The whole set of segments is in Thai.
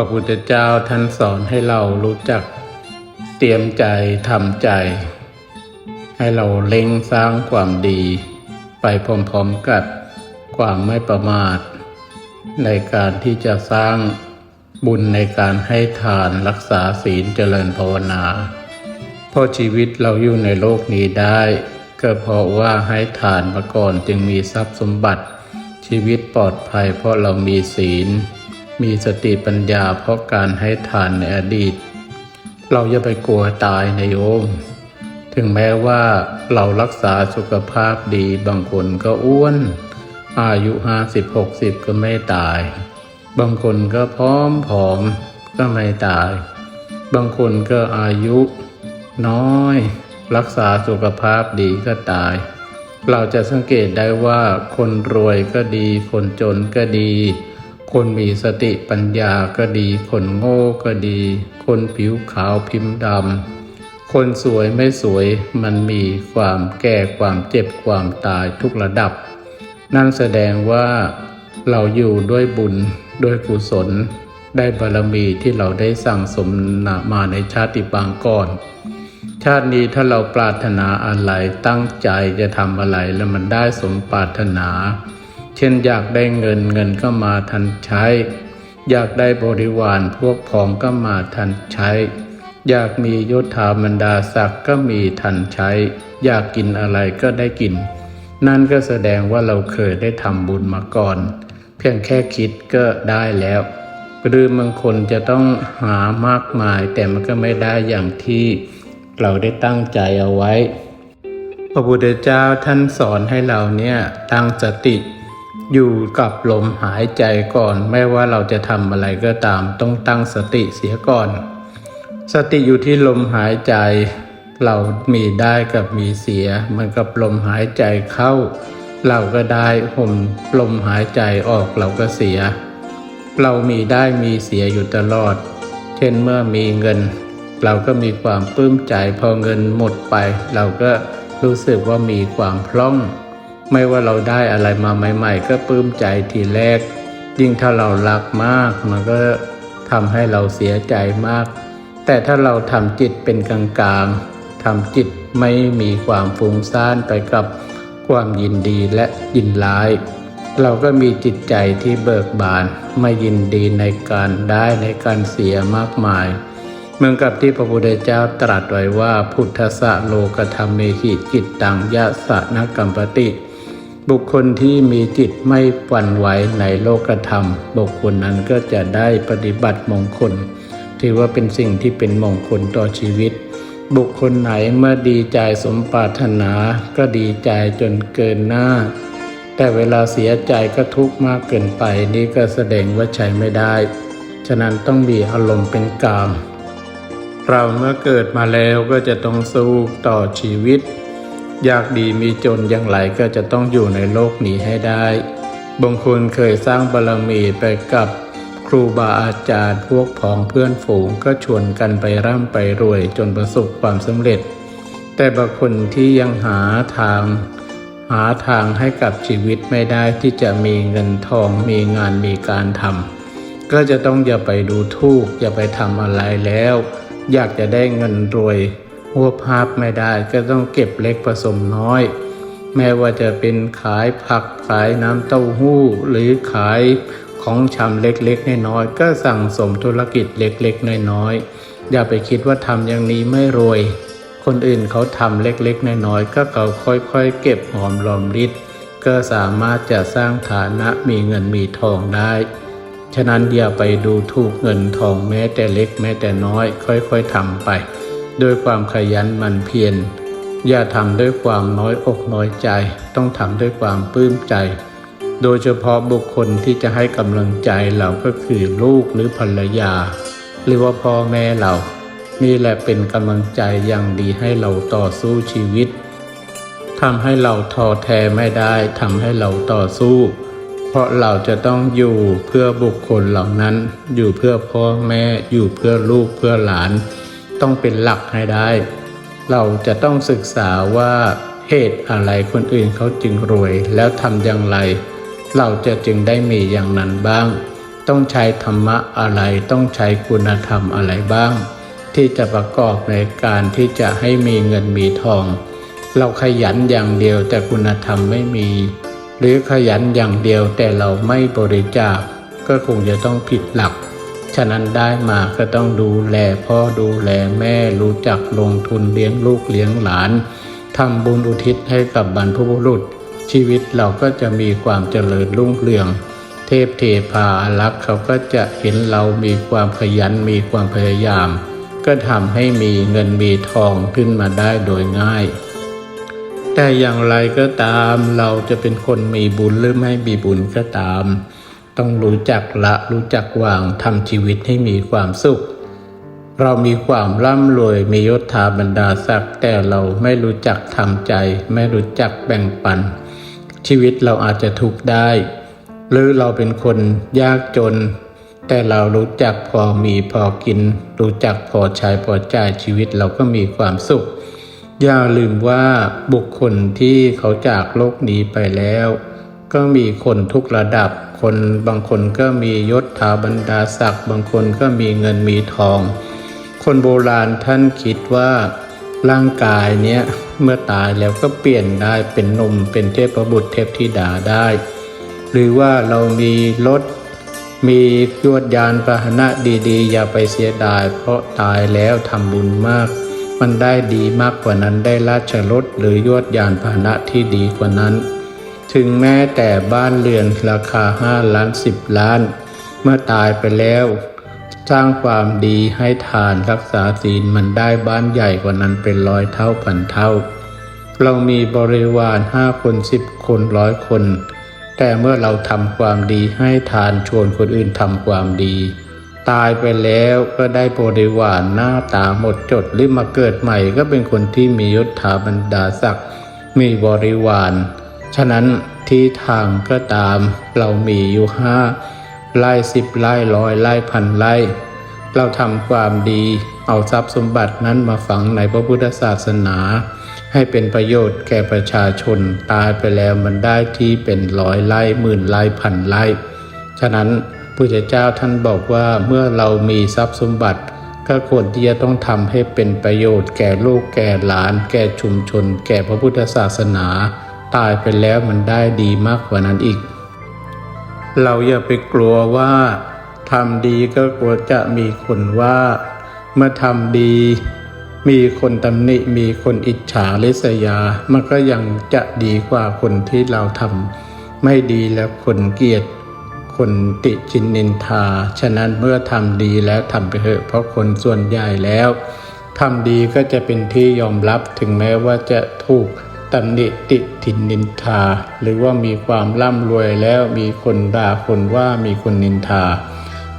ระพุทธเจ้าท่านสอนให้เรารู้จักเตรียมใจทำใจ ให้เราเล็งสร้างความดี ไปพร้อมๆกับความไม่ประมาท ในการที่จะสร้างบุญในการให้ทานรักษาศีลเจริญภาวนาเพราะชีวิตเราอยู่ในโลกนี้ได้ ก็เพราะว่าให้ทานมาก่อนจึงมีทรัพย์สมบัติ ชีวิตปลอดภัยเพราะเรามีศีล มีสติปัญญาเพราะการให้ทานในอดีต เราอย่าไปกลัวตายในโยม ถึงแม้ว่าเรารักษาสุขภาพดีบางคนก็อ้วน อายุห้าสิบหกสิบก็ไม่ตาย บางคนก็พร้อมผอมก็ไม่ตาย บางคนก็อายุน้อย รักษาสุขภาพดีก็ตาย เราจะสังเกตได้ว่าคนรวยก็ดี คนจนก็ดี คนมีสติปัญญาก็ดี คนโง่ก็ดี คนผิวขาวพิมพ์ดำ คนสวยไม่สวยมันมีความแก่ความเจ็บความตายทุกระดับ นั่นแสดงว่าเราอยู่ด้วยบุญด้วยกุศล ได้บารมีที่เราได้สั่งสมมาในชาติปางก่อน ชาตินี้ถ้าเราปรารถนาอะไรตั้งใจจะทำอะไรแล้วมันได้สมปรารถนา ช่นอยากได้เงินเงินก็มาทันใช้ อยากได้บริวารพวกพ้องก็มาทันใช้ อยากมียศถาบรรดาศักดิ์ก็มีทันใช้ อยากกินอะไรก็ได้กิน นั่นก็แสดงว่าเราเคยได้ทำบุญมาก่อน เพียงแค่คิดก็ได้แล้ว หรือบางคนจะต้องหามากมายแต่มันก็ไม่ได้อย่างที่เราได้ตั้งใจเอาไว้ พระพุทธเจ้าท่านสอนให้เราเนี่ยตั้งสติ อยู่กับลมหายใจก่อน ไม่ว่าเราจะทำอะไรก็ตาม ต้องตั้งสติเสียก่อน สติอยู่ที่ลมหายใจ เรามีได้กับมีเสียเหมือนกับลมหายใจเข้า เราก็ได้ห่มลมหายใจออกเราก็เสีย เรามีได้มีเสียอยู่ตลอด เช่นเมื่อมีเงิน เราก็มีความปลื้มใจพอเงินหมดไป เราก็รู้สึกว่ามีความพล่อง ไม่ว่าเราได้อะไรมาใหม่ ๆ ก็ปลื้มใจทีแรก ยิ่งถ้าเรารักมากมันก็ทำให้เราเสียใจมาก แต่ถ้าเราทำจิตเป็นกลางๆทำจิตไม่มีความฟุ้งซ่านไปกับความยินดีและยินร้าย เราก็มีจิตใจที่เบิกบาน ไม่ยินดีในการได้ในการเสียมากมาย เหมือนกับที่พระพุทธเจ้าตรัสไว้ว่าพุทธะโลกธรรมเมหิจิตตังยะสะนกัมปติ บุคคลที่มีจิตไม่หวั่นไหวในโลกธรรม บุคคลนั้นก็จะได้ปฏิบัติมงคล ถือว่าเป็นสิ่งที่เป็นมงคลต่อชีวิต บุคคลไหนเมื่อดีใจสมปรารถนา ก็ดีใจจนเกินหน้า แต่เวลาเสียใจก็ทุกข์มากเกินไปนี่ก็แสดงว่าใช้ไม่ได้ ฉะนั้นต้องมีอารมณ์เป็นกลางเราเมื่อเกิดมาแล้วก็จะต้องสู้ต่อชีวิต ยากดีมีจนอย่างไรก็จะต้องอยู่ในโลกนี้ให้ได้ บางคนเคยสร้างบารมีไปกับครูบาอาจารย์พวกพ้องเพื่อนฝูงก็ชวนกันไปร่ำไปรวยจนประสบความสำเร็จ แต่บางคนที่ยังหาทาง หาทางให้กับชีวิตไม่ได้ที่จะมีเงินทองมีงานมีการทำก็จะต้องอย่าไปดูทูกอย่าไปทำอะไรแล้ว อยากจะได้เงินรวย หัวภาพไม่ได้ก็ต้องเก็บเล็กผสมน้อย แม้ว่าจะเป็นขายผักขายน้ำเต้าหู้ หรือขายของชำเล็กๆน้อยๆก็สั่งสมธุรกิจเล็กๆน้อยๆอย่าไปคิดว่าทำอย่างนี้ไม่รวย คนอื่นเขาทำเล็กๆน้อยๆก็เขาค่อยๆ เก็บหอมรอมริดก็สามารถจะสร้างฐานะมีเงินมีทองได้ ฉะนั้นอย่าไปดูถูกเงินทองแม้แต่เล็กแม้แต่น้อย ค่อยๆทำไป ด้วยความขยันหมั่นเพียรอย่าทำด้วยความน้อยอกน้อยใจ ต้องทำด้วยความปลื้มใจ โดยเฉพาะบุคคลที่จะให้กำลังใจเราก็คือลูกหรือภรรยา หรือว่าพ่อแม่เรา นี่แหละเป็นกำลังใจอย่างดีให้เราต่อสู้ชีวิตทำให้เราท้อแท้ไม่ได้ทำให้เราต่อสู้ เพราะเราจะต้องอยู่เพื่อบุคคลเหล่านั้น อยู่เพื่อพ่อแม่อยู่เพื่อลูกเพื่อหลาน ต้องเป็นหลักให้ได้ เราจะต้องศึกษาว่าเหตุอะไรคนอื่นเขาจึงรวยแล้วทำอย่างไร เราจะจึงได้มีอย่างนั้นบ้าง ต้องใช้ธรรมะอะไรต้องใช้คุณธรรมอะไรบ้าง ที่จะประกอบในการที่จะให้มีเงินมีทอง เราขยันอย่างเดียวแต่คุณธรรมไม่มี หรือขยันอย่างเดียวแต่เราไม่บริจาคก็คงจะต้องผิดหลัก ฉะนั้นได้มาก็ต้องดูแลพ่อดูแลแม่รู้จักลงทุนเลี้ยงลูกเลี้ยงหลานทำบุญอุทิศให้กับบรรพบุรุษ ชีวิตเราก็จะมีความเจริญรุ่งเรือง เทพเทพารักษ์เขาก็จะเห็นเรามีความขยันมีความพยายาม ก็ทำให้มีเงินมีทองขึ้นมาได้โดยง่าย แต่อย่างไรก็ตามเราจะเป็นคนมีบุญหรือไม่มีบุญก็ตาม ต้องรู้จักละรู้จักวางทำชีวิตให้มีความสุข เรามีความร่ำรวยมียศถาบรรดาศักดิ์แต่เราไม่รู้จักทำใจ ไม่รู้จักแบ่งปัน ชีวิตเราอาจจะทุกข์ได้ หรือเราเป็นคนยากจน แต่เรารู้จักพอมีพอกิน รู้จักพอใช้พอจ่ายชีวิตเราก็มีความสุข อย่าลืมว่าบุคคลที่เขาจากโลกนี้ไปแล้ว ก็มีคนทุกระดับ คนบางคนก็มียศถาบรรดาศักดิ์บางคนก็มีเงินมีทอง คนโบราณท่านคิดว่าร่างกายเนี้ยเมื่อตายแล้วก็เปลี่ยนได้เป็นนมเป็นเทพบุตรเทพธิดาได้ หรือว่าเรามีรถมียวดยานพาหนะดีๆ อย่าไปเสียดาย เพราะตายแล้วทำบุญมาก มันได้ดีมากกว่านั้นได้ราชรถหรือยวดยานพาหนะที่ดีกว่านั้น ถึงแม้แต่บ้านเรือนราคาห้าล้านสิบล้าน เมื่อตายไปแล้ว สร้างความดีให้ทานรักษาศีลมันได้บ้านใหญ่กว่านั้นเป็นร้อยเท่าพันเท่า เรามีบริวารห้าคนสิบคนร้อยคน แต่เมื่อเราทำความดีให้ทานชวนคนอื่นทำความดี ตายไปแล้วก็ได้บริวารหน้าตาหมดจดหรือมาเกิดใหม่ก็เป็นคนที่มียศถาบรรดาศักดิ์มีบริวาร ฉะนั้นที่ทางก็ตามเรามีอยู่ห้าไร่สิบไร่ร้อยไร่พันไร่เราทำความดีเอาทรัพย์สมบัตินั้นมาฝังในพระพุทธศาสนา ให้เป็นประโยชน์แก่ประชาชนตายไปแล้วมันได้ที่เป็นร้อยไร่หมื่นไร่พันไร่ฉะนั้นพระเจ้าท่านบอกว่าเมื่อเรามีทรัพย์สมบัติก็ควรที่จะต้องทำให้เป็นประโยชน์แก่ลูกแก่หลาน แก่ชุมชน แก่พระพุทธศาสนา ตายไปแล้วมันได้ดีมากกว่านั้นอีก เราอย่าไปกลัวว่าทำดีก็กลัวจะมีคนว่า เมื่อทำดี มีคนตำหนิมีคนอิจฉาริษยา มันก็ยังจะดีกว่าคนที่เราทำไม่ดีแล้วคนเกลียด คนติชินนินทา ฉะนั้นเมื่อทำดีแล้วทำไปเถอะเพราะคนส่วนใหญ่แล้วทำดีก็จะเป็นที่ยอมรับถึงแม้ว่าจะถูก ตำหนิติถินนินทา หรือว่ามีความร่ำรวยแล้วมีคนด่าคนว่ามีคนนินทา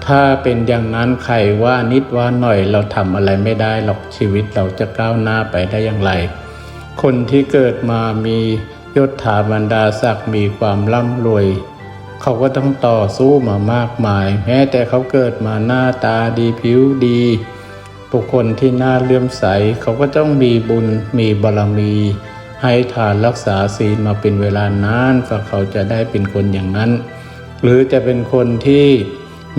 ถ้าเป็นอย่างนั้นใครว่านิดว่าหน่อยเราทำอะไรไม่ได้หรอกชีวิตเราจะก้าวหน้าไปได้อย่างไร คนที่เกิดมามียศถาบรรดาศักดิ์มีความร่ำรวย เขาก็ต้องต่อสู้มามากมาย แม้แต่เขาเกิดมาหน้าตาดีผิวดีบุคคลที่น่าเลื่อมใสเขาก็ต้องมีบุญมีบารมี ให้ทานรักษาศีลมาเป็นเวลานานฝ่าเขาจะได้เป็นคนอย่างนั้น หรือจะเป็นคนที่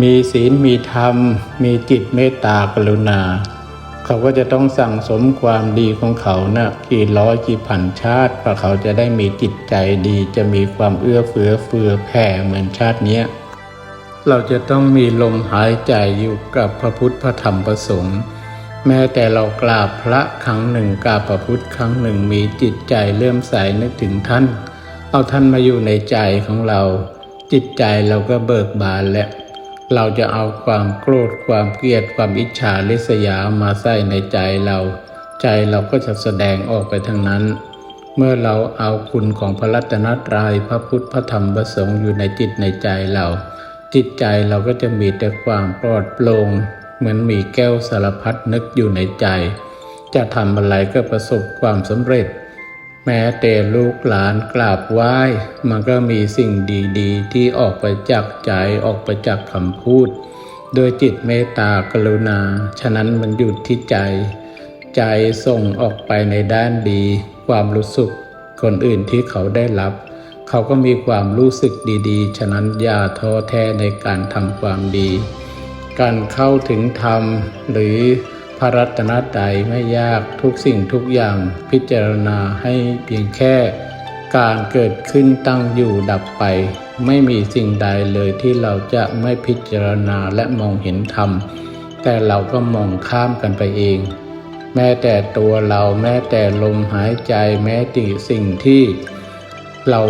มีศีลมีธรรม มีจิตเมตตากรุณา เขาก็จะต้องสั่งสมความดีของเขานะกี่ร้อยกี่พันชาติฝ่าเขาจะได้มีจิตใจดี จะมีความเอื้อเฟื้อเฟือแผ่เหมือนชาติเนี้ยเราจะต้องมีลมหายใจอยู่กับพระพุทธพระธรรมพระสงฆ์ แม้แต่เรากราบพระครั้งหนึ่งกราบพระพุทธครั้งหนึ่งมีจิตใจเลื่อมใสนึกถึงท่าน เอาท่านมาอยู่ในใจของเรา จิตใจเราก็เบิกบานและเราจะเอาความโกรธความเกลียดความอิจฉาริษยามาใส่ในใจเรา ใจเราก็จะแสดงออกไปทางนั้น เมื่อเราเอาคุณของพระรัตนตรัยพระพุทธพระธรรมพระสงฆ์อยู่ในจิตในใจเรา จิตใจเราก็จะมีแต่ความปลอดโปร่ง เหมือนมีแก้วสารพัดนึกอยู่ในใจ จะทำอะไรก็ประสบความสำเร็จ แม้แต่ลูกหลานกราบไหว้ มันก็มีสิ่งดีๆ ที่ออกไปจากใจออกไปจากคำพูด โดยจิตเมตตากรุณา ฉะนั้นมันอยู่ที่ใจ ใจส่งออกไปในด้านดี ความรู้สึกคนอื่นที่เขาได้รับเขาก็มีความรู้สึกดีๆ ฉะนั้นอย่าท้อแท้ในการทำความดี การเข้าถึงธรรมหรือพระรัตนตรัยไม่ยากทุกสิ่งทุกอย่างพิจารณาให้เพียงแค่ การเกิดขึ้นตั้งอยู่ดับไป ไม่มีสิ่งใดเลยที่เราจะไม่พิจารณาและมองเห็นธรรม แต่เราก็มองข้ามกันไปเอง แม้แต่ตัวเราแม้แต่ลมหายใจแม้แต่สิ่งที่เรา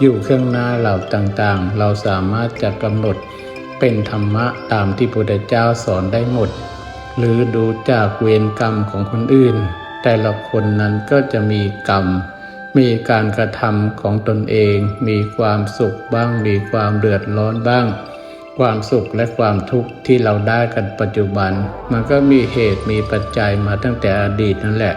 อยู่ข้างหน้าเราต่างๆ เราสามารถจะกำหนด เป็นธรรมะตามที่พระพุทธเจ้าสอนได้หมด หรือดูจากเวรกรรมของคนอื่น แต่ละคนนั้นก็จะมีกรรม มีการกระทำของตนเอง มีความสุขบ้าง มีความเดือดร้อนบ้าง ความสุขและความทุกข์ที่เราได้กันปัจจุบัน มันก็มีเหตุมีปัจจัยมาตั้งแต่อดีตนั่นแหละ